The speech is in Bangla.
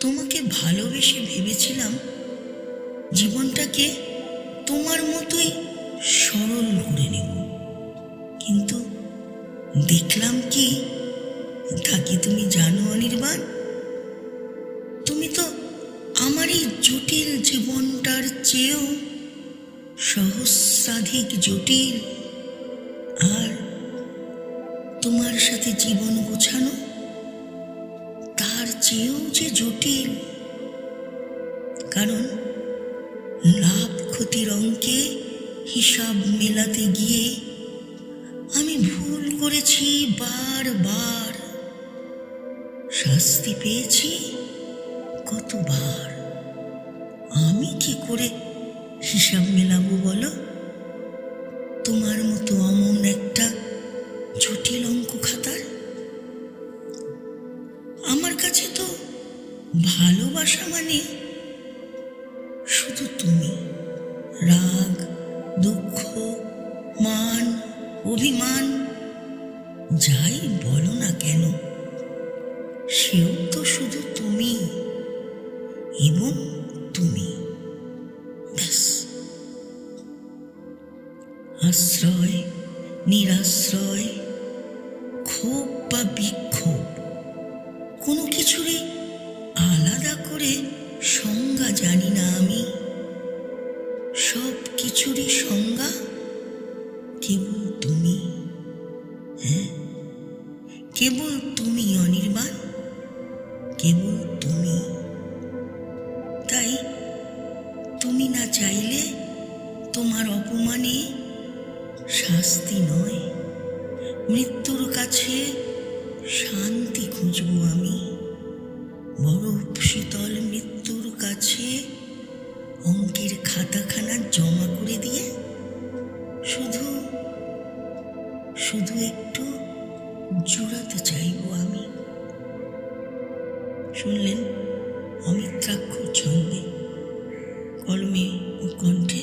তোমাকে ভালোবেসে ভেবেছিলাম জীবনটাকে তোমার মতোই সরল করে নেব। কিন্তু দেখলাম কি, তা কি তুমি জানো অনির্বাণ? তুমি তো আমার এই জটিল জীবনটার চেয়েও সহস্রাধিক জটিল। আর তোমার সাথে জীবন গোছানো তার চেয়েও যে জটিল। কারণ লাভ ক্ষতির অঙ্কে হিসাব মেলাতে গিয়ে আমি ভুল করেছি বারবার। শাস্তি পেয়েছি কতবার? আমি কি করে হিসাব মেলাবো বলো? তোমার মতো অমন একটা জটিল আমার কাছে তো ভালোবাসা মানে শুধু তুমি। রাগ, দুঃখ, মান, অভিমান, যাই বলো না কেন, সেও তো শুধু তুমি এবং তুমি। ব্যাস। আশ্রয়, নিরাশ্রয়, ক্ষোভ বা কিছুরই আলাদা করে সংজ্ঞা জানি না আমি। সব কিছুরই সংজ্ঞা কেবল তুমি হ্যাঁ? কেবল তুমি অনির্বাণ, কেবল তুমি। তাই তুমি না চাইলে তোমার অপমানে শাস্তি নয়। মৃত্যুর কাছে শীতল মৃত্যুর কাছে অঙ্কের খাতাখানা জমা করে দিয়ে শুধু শুধু একটু জোড়াতে চাইব আমি। শুনলেন? অমিত্রাক্ষর ছন্দে, কলমে ও কণ্ঠে